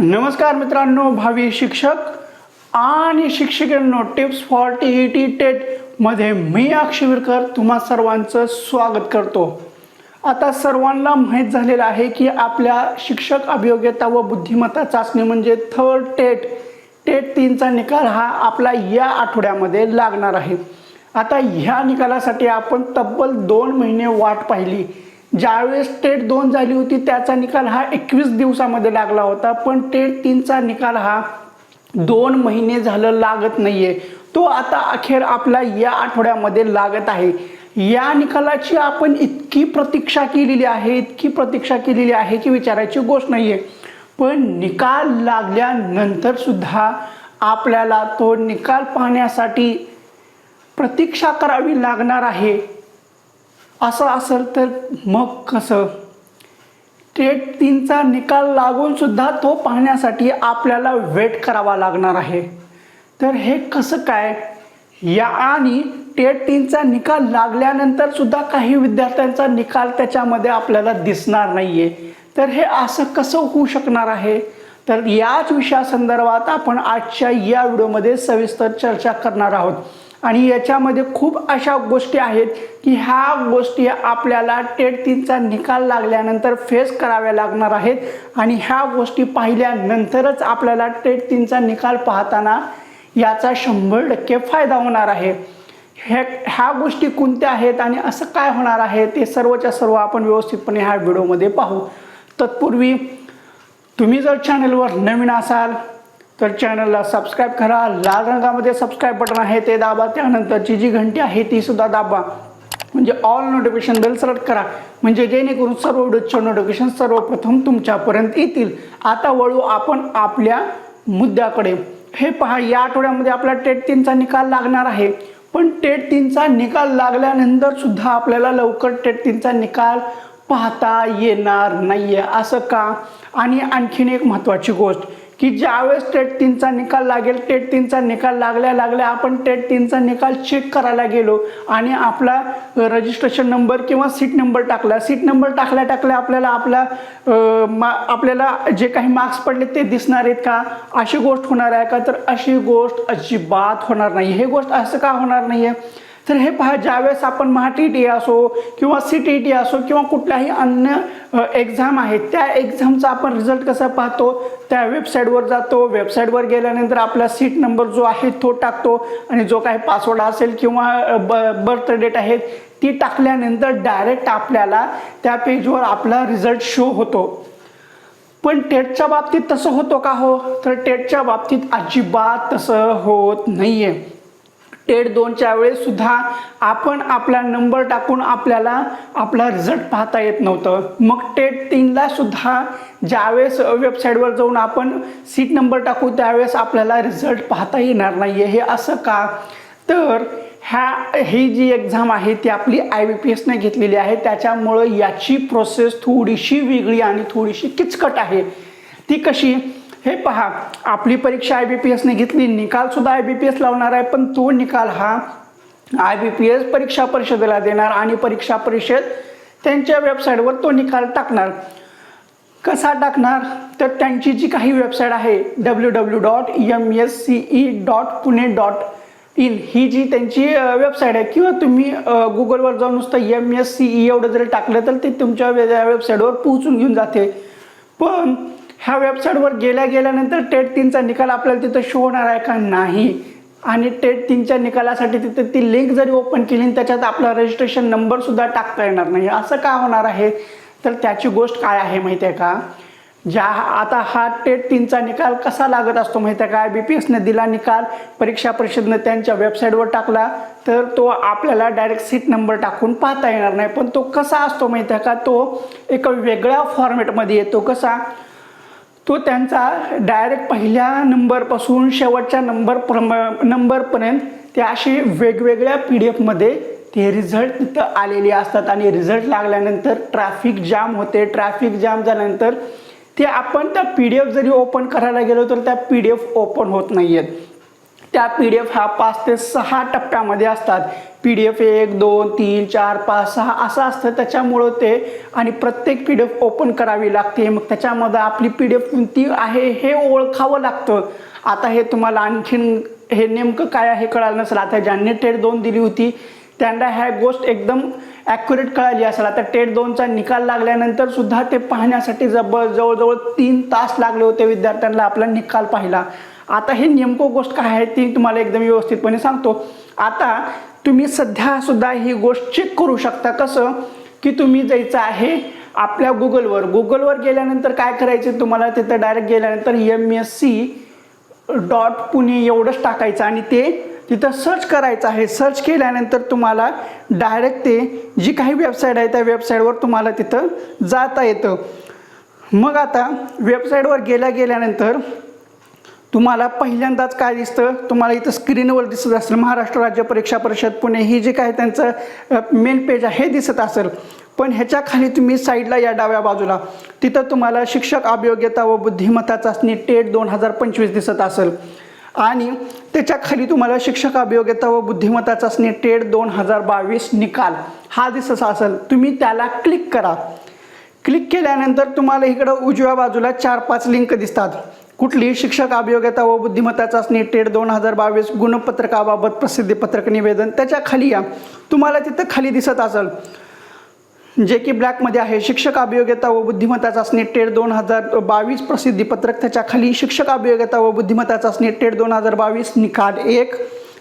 नमस्कार मित्रांनो भावी शिक्षक आणि शिक्षकांनो tips for T E T टेटमध्ये मी अक्षवीरकर तुम्हा सर्वांचं स्वागत करतो. आता सर्वांना माहीत झालेलं आहे की आपल्या शिक्षक अभियोग्यता व बुद्धिमत्ता चाचणी म्हणजे थर्ड टेट टेट तीनचा निकाल हा आपला या आठवड्यामध्ये लागणार आहे. आता ह्या निकालासाठी आपण तब्बल दोन महिने वाट पाहिली. ज्यावेळेस टेट दोन झाली होती त्याचा निकाल हा एकवीस दिवसामध्ये लागला होता. पण टेट तीनचा निकाल हा दोन महिने झालं लागत नाहीये. तो आता अखेर आपला या आठवड्यामध्ये लागत आहे. या निकालाची आपण इतकी प्रतीक्षा केलेली आहे इतकी प्रतीक्षा केलेली आहे की विचारायची गोष्ट नाहीये. पण निकाल लागल्यानंतर सुद्धा आपल्याला तो निकाल पाहण्यासाठी प्रतीक्षा करावी लागणार आहे. असं असेल तर मग कसं? टेट तीनचा निकाल लागूनसुद्धा तो पाहण्यासाठी आपल्याला वेट करावा लागणार आहे. तर हे कसं काय? या आणि टेट तीनचा निकाल लागल्यानंतर सुद्धा काही विद्यार्थ्यांचा निकाल त्याच्यामध्ये आपल्याला दिसणार नाही आहे तर हे असं कसं होऊ शकणार आहे? तर याच विषयासंदर्भात आपण आजच्या या व्हिडिओमध्ये सविस्तर चर्चा करणार आहोत. आणि याच्यामध्ये खूप अशा गोष्टी आहेत की ह्या गोष्टी आपल्याला टेट तीनचा निकाल लागल्यानंतर फेस कराव्या लागणार आहेत. आणि ह्या गोष्टी पाहिल्यानंतरच आपल्याला टेट तीनचा निकाल पाहताना याचा शंभर टक्के फायदा होणार आहे. हे ह्या गोष्टी कोणत्या आहेत आणि असं काय होणार आहे ते सर्वच्या सर्व आपण व्यवस्थितपणे ह्या व्हिडिओमध्ये पाहू. तत्पूर्वी तुम्ही जर चॅनलवर नवीन असाल तर चॅनलला सबस्क्राईब करा. लाल रंगामध्ये सबस्क्राईब बटन आहे ते दाबा. त्यानंतरची जी घंटी आहे ती सुद्धा दाबा. म्हणजे ऑल नोटिफिकेशन बेल सिलेक्ट करा. म्हणजे जेणेकरून सर्व व्हिडिओच्या नोटिफिकेशन सर्वप्रथम तुमच्यापर्यंत येतील. आता वळू आपण आपल्या मुद्द्याकडे. हे पहा या आठवड्यामध्ये आपला टेट तीनचा निकाल लागणार आहे. पण टेट तीनचा निकाल लागल्यानंतर सुद्धा आपल्याला लवकर टेट तीनचा निकाल पाहता येणार नाही आहे असं का? आणि आणखीन एक महत्त्वाची गोष्ट. की ज्यावेळेस टेट तीनचा निकाल लागेल टेट तीनचा निकाल लागल्या लागल्या आपण टेट तीनचा निकाल चेक करायला गेलो आणि आपला रजिस्ट्रेशन नंबर किंवा सीट नंबर टाकला. सीट नंबर टाकल्या टाकल्या आपल्याला आपला मा आपल्याला जे काही मार्क्स पडले ते दिसणार आहेत का? अशी गोष्ट होणार आहे का? तर अशी गोष्ट अजिबात होणार नाही. हे गोष्ट असं का होणार नाही आहे तर हे पहा ज्यावेळेस आपण महा टी टी असो किंवा सी टी टी असो किंवा कुठल्याही अन्य एक्झाम आहेत त्या एक्झामचा आपण रिझल्ट कसा पाहतो? त्या वेबसाईटवर जातो. वेबसाईटवर गेल्यानंतर आपला सीट नंबर जो आहे तो टाकतो आणि जो काही पासवर्ड असेल किंवा ब बर्थ डेट आहे ती टाकल्यानंतर डायरेक्ट आपल्याला त्या पेजवर आपला रिझल्ट शो होतो. पण टेटच्या बाबतीत तसं होतो का हो? तर टेटच्या बाबतीत अजिबात तसं होत नाही आहे टेट दोनच्या वेळेस सुद्धा आपण आपला नंबर टाकून आपल्याला आपला रिझल्ट पाहता येत नव्हतं. मग टेट तीनला सुद्धा ज्यावेळेस वेबसाईटवर जाऊन आपण सीट नंबर टाकू त्यावेळेस आपल्याला रिझल्ट पाहता येणार नाही आहे हे असं का? तर ह्या ही जी एक्झाम आहे ती आपली आय बी पी एसने घेतलेली आहे. त्याच्यामुळं याची प्रोसेस थोडीशी वेगळी आणि थोडीशी किचकट आहे. ती कशी? हे पहा आपली परीक्षा आय बी पी एसने घेतली निकालसुद्धा आय बी पी एस लावणार आहे पण तो निकाल हा आय बी पी एस परीक्षा परिषदेला देणार आणि परीक्षा परिषद त्यांच्या वेबसाईटवर तो निकाल टाकणार. कसा टाकणार? तर त्यांची जी काही वेबसाईट आहे W W dot M S C E dot Pune dot in ही जी त्यांची वेबसाईट आहे किंवा तुम्ही गुगलवर जाऊन नुसतं एम एस सी ई एवढं जरी टाकलं तर ते तुमच्या वेबसाईटवर पोहोचून घेऊन जाते. पण ह्या वेबसाईटवर गेल्या गेल्यानंतर टेट तीनचा निकाल आपल्याला तिथं शो होणार आहे का नाही? आणि टेट तीनच्या निकालासाठी तिथे ती लिंक जरी ओपन केली आणि त्याच्यात आपला रजिस्ट्रेशन नंबरसुद्धा टाकता येणार नाही. असं का होणार आहे? तर त्याची गोष्ट काय आहे माहिती आहे का? ज्या आता हा टेट तीनचा निकाल कसा लागत असतो माहिती आहे का बी पी एसने दिला निकाल परीक्षा परिषदनं त्यांच्या वेबसाईटवर टाकला तर तो आपल्याला डायरेक्ट सीट नंबर टाकून पाहता येणार नाही. पण तो कसा असतो माहिती आहे का? तो एका वेगळ्या फॉर्मॅटमध्ये येतो. कसा? तो त्यांचा डायरेक्ट पहिल्या नंबरपासून शेवटच्या नंबर प्रम नंबरपर्यंत ते असे वेगवेगळ्या पी डी एफमध्ये ते रिझल्ट तिथं आलेले असतात. आणि रिझल्ट लागल्यानंतर ट्रॅफिक जाम होते. ट्रॅफिक जाम झाल्यानंतर ते आपण त्या पी डी एफ जरी ओपन करायला गेलो तर त्या पी डी एफ ओपन होत नाही आहेत त्या पी डी एफ हा पाच ते सहा टप्प्यामध्ये असतात. पी डी एफ एक दोन तीन चार पाच सहा असं असतं. त्याच्यामुळं ते आणि प्रत्येक पी डी एफ ओपन करावी लागते. मग त्याच्यामध्ये आपली पी डी एफ कोणती आहे हे ओळखावं लागतं. आता हे तुम्हाला आणखीन हे नेमकं काय आहे कळालं नसेल. आता ज्यांनी टेट दोन दिली होती त्यांना ह्या गोष्ट एकदम ॲक्युरेट कळाली असेल. आता टेट दोनचा निकाल लागल्यानंतर सुद्धा ते पाहण्यासाठी जब जवळजवळ तीन तास लागले होते विद्यार्थ्यांना आपला निकाल पाहिला आता हे नेमकं गोष्ट काय आहे ती तुम्हाला एकदम व्यवस्थितपणे सांगतो. आता तुम्ही सध्या सुद्धा ही गोष्ट चेक करू शकता. कसं? की तुम्ही जायचं आहे आपल्या गुगलवर गुगलवर गेल्यानंतर काय करायचं? तुम्हाला तिथं डायरेक्ट गेल्यानंतर M S C dot Pune एवढंच टाकायचं आणि ते तिथं सर्च करायचं आहे. सर्च केल्यानंतर तुम्हाला डायरेक्ट ते जी काही वेबसाईट आहे त्या वेबसाईटवर तुम्हाला तिथं जाता येतं. मग आता वेबसाईटवर गेल्या गेल्यानंतर तुम्हाला पहिल्यांदाच काय दिसतं? तुम्हाला इथं स्क्रीनवर दिसत असेल महाराष्ट्र राज्य परीक्षा परिषद पुणे ही जे काय त्यांचं मेन पेज आहे हे दिसत असेल. पण ह्याच्या खाली तुम्ही साईडला या डाव्या बाजूला. तिथं तुम्हाला शिक्षक अभियोग्यता व बुद्धिमत्ता चाचणी टेट दोन हजार पंचवीस दिसत असेल. आणि त्याच्याखाली तुम्हाला शिक्षक अभियोग्यता व बुद्धिमत्ता चाचणी टेट दोन हजार बावीस निकाल हा दिसत असेल. तुम्ही त्याला क्लिक करा. क्लिक केल्यानंतर तुम्हाला इकडं उजव्या बाजूला चार पाच लिंक दिसतात. कुठली शिक्षक अभियोग्यता व बुद्धिमत्ता चाचणी टेट दोन हजार बावीस गुणपत्रकाबाबत प्रसिद्धीपत्रक निवेदन. त्याच्याखाली या. तुम्हाला तिथं खाली दिसत असेल. जे की ब्लॅकमध्ये आहे. शिक्षक अभियोग्यता व बुद्धिमत्ता चाचणी टेट दोन हजार बावीस प्रसिद्धीपत्रक त्याच्याखाली. शिक्षक अभियोग्यता व बुद्धिमत्ता चाचणी टेट दोन हजार बावीस निकाल एक.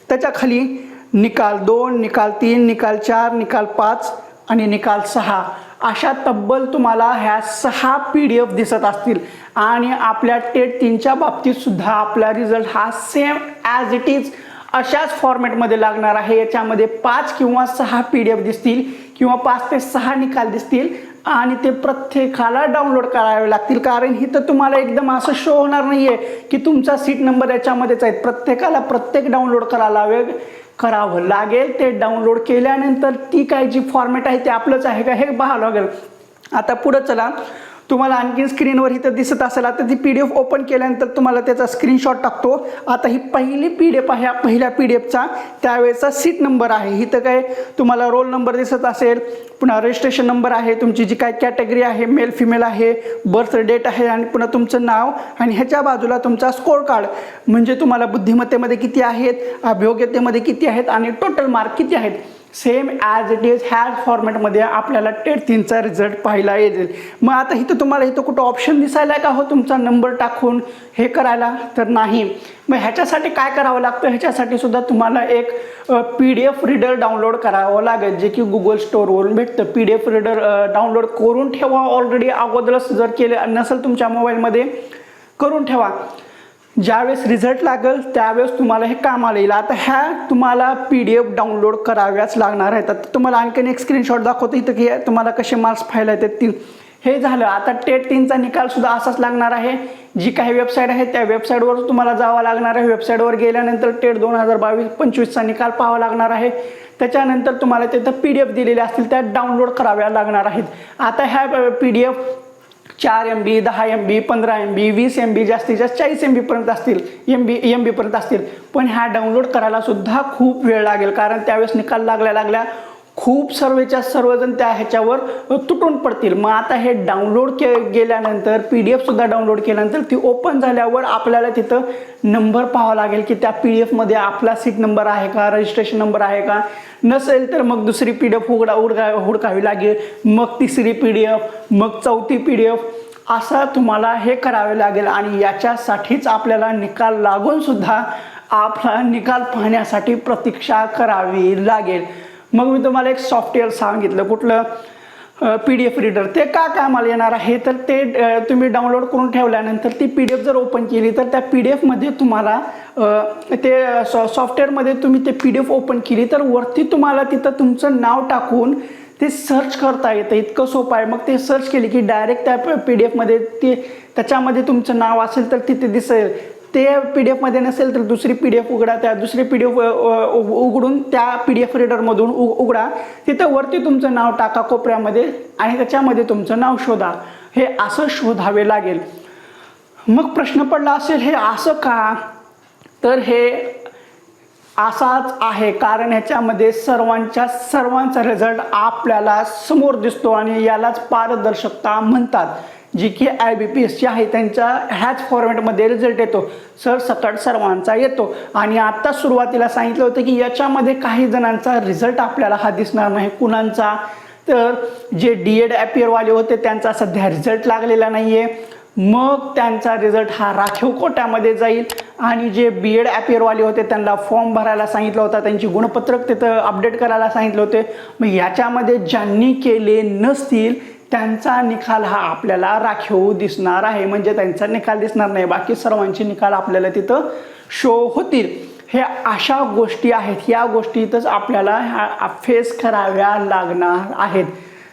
त्याच्याखाली निकाल दोन निकाल तीन निकाल चार निकाल पाच आणि निकाल सहा. अशा तब्बल तुम्हाला ह्या सहा पी डी एफ दिसत असतील. आणि आपल्या टेट तीनच्या बाबतीतसुद्धा आपला रिझल्ट हा सेम ॲज इट इज अशाच फॉर्मॅटमध्ये लागणार आहे. याच्यामध्ये पाच किंवा सहा पी डी एफ दिसतील किंवा पाच ते सहा निकाल दिसतील आणि ते प्रत्येकाला डाउनलोड करावे लागतील. कारण ही तर तुम्हाला एकदम असं शो होणार नाही आहे की तुमचा सीट नंबर याच्यामध्येच आहे. प्रत्येकाला प्रत्येक डाउनलोड करायला वेग करावं लागेल ते डाउनलोड केल्यानंतर ती काय जी फॉर्मॅट आहे ते आपलंच आहे का हे पाहावं लागेल. आता पुढं चला. तुम्हाला आणखीन स्क्रीनवर इथं दिसत असेल. आता ती पी डी एफ ओपन केल्यानंतर तुम्हाला त्याचा स्क्रीनशॉट टाकतो. आता ही पहिली पी डी एफ आहे पहिल्या पी डी एफचा त्यावेळेचा सीट नंबर आहे. इथं काय तुम्हाला रोल नंबर दिसत असेल. पुन्हा रजिस्ट्रेशन नंबर आहे. तुमची जी काय कॅटेगरी आहे मेल फिमेल आहे बर्थ डेट आहे आणि पुन्हा तुमचं नाव आणि ह्याच्या बाजूला तुमचा स्कोर कार्ड म्हणजे तुम्हाला बुद्धिमत्तेमध्ये किती आहेत अभियोग्यतेमध्ये किती आहेत आणि टोटल मार्क किती आहेत. सेम ॲज इट इज ह्या फॉर्मॅटमध्ये आपल्याला टेट तीनचा रिझल्ट पाहायला येईल. मग आता इथं तुम्हाला इथं कुठं ऑप्शन दिसायला का हो तुमचा? नंबर टाकून हे करायला तर नाही. मग ह्याच्यासाठी काय करावं लागतं? ह्याच्यासाठी सुद्धा तुम्हाला एक P D F reader download करावं लागेल जे की गुगल स्टोअरवरून भेटतं. P D F reader download करून ठेवा ऑलरेडी अगोदरच जर केलं नसेल तुमच्या मोबाईलमध्ये करून ठेवा. ज्यावेळेस रिझल्ट लागेल त्यावेळेस तुम्हाला हे कामाला येईल. आता ह्या तुम्हाला पी डी एफ डाउनलोड कराव्याच लागणार आहेत. आता तुम्हाला आणखीन एक स्क्रीनशॉट दाखवतो इथं की तुम्हाला कसे मार्क्स फायला येतात ती हे झालं. आता टेट तीनचा निकालसुद्धा असाच लागणार आहे. जी काही वेबसाईट आहे त्या वेबसाईटवर तुम्हाला जावं लागणार आहे. वेबसाईटवर गेल्यानंतर टेट दोन हजार बावीस पंचवीसचा निकाल पाहावा लागणार आहे. त्याच्यानंतर तुम्हाला तिथं पी डी एफ दिलेल्या असतील त्या डाउनलोड कराव्या लागणार आहेत. आता ह्या पी डी एफ चार एम बी दहा एम बी पंधरा एम बी वीस एम बी जास्तीत जास्त चाळीस एम बीपर्यंत असतील. एम बी एम बीपर्यंत असतील. पण ह्या डाउनलोड करायला सुद्धा खूप वेळ लागेल. कारण त्यावेळेस निकाल लागल्या लागल्या खूप सर्वेच्या सर्वजण त्या ह्याच्यावर तुटून पडतील. मग आता हे डाउनलोड के गेल्यानंतर पी डी एफसुद्धा डाउनलोड केल्यानंतर ती ओपन झाल्यावर आपल्याला तिथं नंबर पाहावा लागेल की त्या पी डी एफमध्ये आपला सीट नंबर आहे का रजिस्ट्रेशन नंबर आहे का? नसेल तर मग दुसरी पी डी एफ उघडा उडका हुडकावी लागेल. मग तिसरी पी डी एफ मग चौथी पी डी एफ असं तुम्हाला हे करावे लागेल आणि याच्यासाठीच आपल्याला निकाल लागूनसुद्धा आपला निकाल पाहण्यासाठी प्रतीक्षा करावी लागेल. मग मी तुम्हाला एक सॉफ्टवेअर सांगितलं कुठलं? पी डी एफ रीडर ते का कामाला येणार आहे? तर ते तुम्ही डाउनलोड करून ठेवल्यानंतर ती पी डी एफ जर ओपन केली तर त्या पी डी एफमध्ये तुम्हाला ते सॉ सॉफ्टवेअरमध्ये तुम्ही ते पी डी एफ ओपन केली तर वरती तुम्हाला तिथं तुमचं नाव टाकून ते सर्च करता येतं. इतकं सोपं आहे. मग ते सर्च केली की डायरेक्ट त्या पी डी एफमध्ये ते त्याच्यामध्ये तुमचं नाव असेल तर तिथे दिसेल. ते पी डी एफमध्ये नसेल तर दुसरी पी डी एफ उघडा त्या दुसरी पी डी एफ उघडून त्या पी डी एफ रीडरमधून उ उघडा. तिथं वरती तुमचं नाव टाका कोपऱ्यामध्ये आणि त्याच्यामध्ये तुमचं नाव शोधा. हे असं शोधावे लागेल. मग प्रश्न पडला असेल हे असं का? तर हे असाच आहे. कारण ह्याच्यामध्ये सर्वांच्या सर्वांचा रिझल्ट आपल्याला समोर दिसतो आणि यालाच पारदर्शकता म्हणतात. जी की आय बी पी एसची आहे त्यांच्या ह्याच फॉर्मॅटमध्ये रिझल्ट येतो. सर सकट सर्वांचा येतो. आणि आत्ता सुरुवातीला सांगितलं होतं की याच्यामध्ये काही जणांचा रिझल्ट आपल्याला हा दिसणार नाही. कुणांचा? तर जे डी एड ॲपियरवाले होते त्यांचा सध्या रिझल्ट लागलेला नाही आहे मग त्यांचा रिझल्ट हा राखीव कोट्यामध्ये जाईल. आणि जे बी एड ॲपियरवाले होते त्यांना फॉर्म भरायला सांगितलं होता. त्यांची गुणपत्रक तिथं अपडेट करायला सांगितले होते. मग याच्यामध्ये ज्यांनी केले नसतील त्यांचा निकाल हा आपल्याला राखीव दिसणार आहे. म्हणजे त्यांचा निकाल दिसणार नाही. बाकी सर्वांचे निकाल आपल्याला तिथं शो होतील. हे अशा गोष्टी आहेत. या गोष्टीतच आपल्याला ह्या फेस कराव्या लागणार आहेत.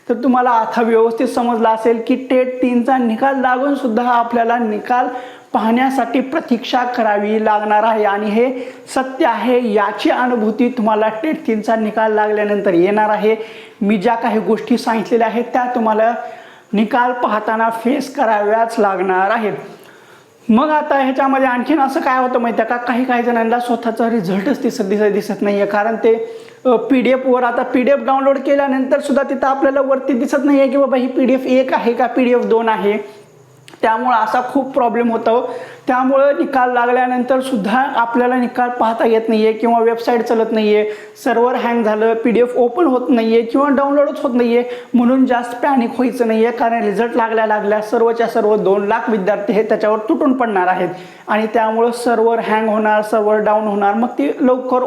तर तुम्हाला आता व्यवस्थित समजलं असेल की टेट तीनचा निकाल लागून सुद्धा आपल्याला निकाल पाहण्यासाठी प्रतीक्षा करावी लागणार आहे. आणि हे सत्य आहे याची अनुभूती तुम्हाला टेट तीनचा निकाल लागल्यानंतर येणार आहे. मी ज्या काही गोष्टी सांगितलेल्या आहेत त्या तुम्हाला निकाल पाहताना फेस कराव्याच लागणार आहेत. मग आता ह्याच्यामध्ये आणखीन असं काय होतं माहिती आहे का? काही काही जणांना स्वतःचा रिझल्टच दिसत दिसत दिसत नाही आहे कारण ते पी डी एफवर आता पी डी एफ डाउनलोड केल्यानंतर सुद्धा तिथं आपल्याला वरती दिसत नाही आहे की बाबा ही पी डी एफ एक आहे का? पी डी एफ दोन आहे. त्यामुळं असा खूप प्रॉब्लेम होतो. त्यामुळं निकाल लागल्यानंतर सुद्धा आपल्याला निकाल पाहता येत नाही आहे किंवा वेबसाईट चालत नाही आहे सर्व्हर हँग झालं पी डी एफ ओपन होत नाही आहे किंवा डाउनलोडच होत नाही आहे म्हणून जास्त पॅनिक व्हायचं नाही आहे कारण रिझल्ट लागल्या लागल्या सर्वच्या सर्व दोन लाख विद्यार्थी हे त्याच्यावर तुटून पडणार आहेत. आणि त्यामुळं सर्व्हर हँग होणार सर्व्हर डाऊन होणार मग ती लवकर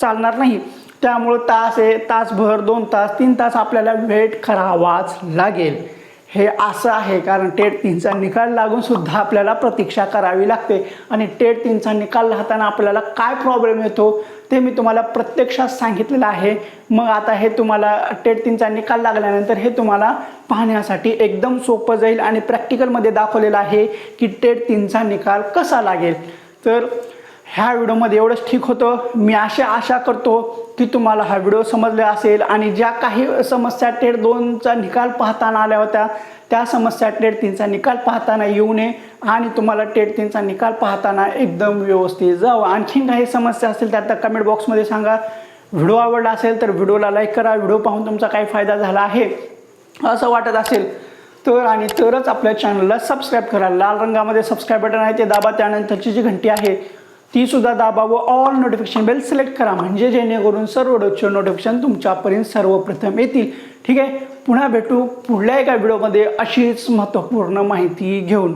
चालणार नाही. त्यामुळं तास आहे तासभर दोन तास तीन तास आपल्याला वेट करावाच लागेल. हे असं आहे कारण टेट तीनचा निकाल लागून सुद्धा आपल्याला प्रतीक्षा करावी लागते. आणि टेट तीनचा निकाल राहताना आपल्याला काय प्रॉब्लेम येतो ते मी तुम्हाला प्रत्यक्षात सांगितलेलं आहे. मग आता हे तुम्हाला टेट तीनचा निकाल लागल्यानंतर हे तुम्हाला पाहण्यासाठी एकदम सोपं जाईल. आणि प्रॅक्टिकलमध्ये दाखवलेलं आहे की टेट तीनचा निकाल कसा लागेल. तर ह्या व्हिडिओमध्ये एवढंच ठीक होतं. मी अशा आशा करतो की तुम्हाला हा व्हिडिओ समजला असेल आणि ज्या काही समस्या टेट दोनचा निकाल पाहताना आल्या होत्या त्या समस्या टेट तीनचा निकाल पाहताना येऊ नये आणि तुम्हाला टेट तीनचा निकाल पाहताना एकदम व्यवस्थित जावं. आणखीन काही समस्या असतील तर आता कमेंट बॉक्समध्ये सांगा. व्हिडिओ आवडला असेल तर व्हिडिओला लाईक करा. व्हिडिओ पाहून तुमचा काही फायदा झाला आहे असं वाटत असेल तर आणि तरच आपल्या चॅनलला सबस्क्राईब करा. लाल रंगामध्ये सबस्क्राईब बटन आहे ते दाबा. त्यानंतरची जी घंटी आहे ती सुद्धा दाबा व ऑल नोटिफिकेशन बेल सिलेक्ट करा. म्हणजे जेणेकरून सर्व डोचे नोटिफिकेशन तुमच्यापर्यंत सर्वप्रथम येतील. ठीक आहे? पुन्हा भेटू पुढल्या एका व्हिडिओमध्ये अशीच महत्त्वपूर्ण माहिती घेऊन.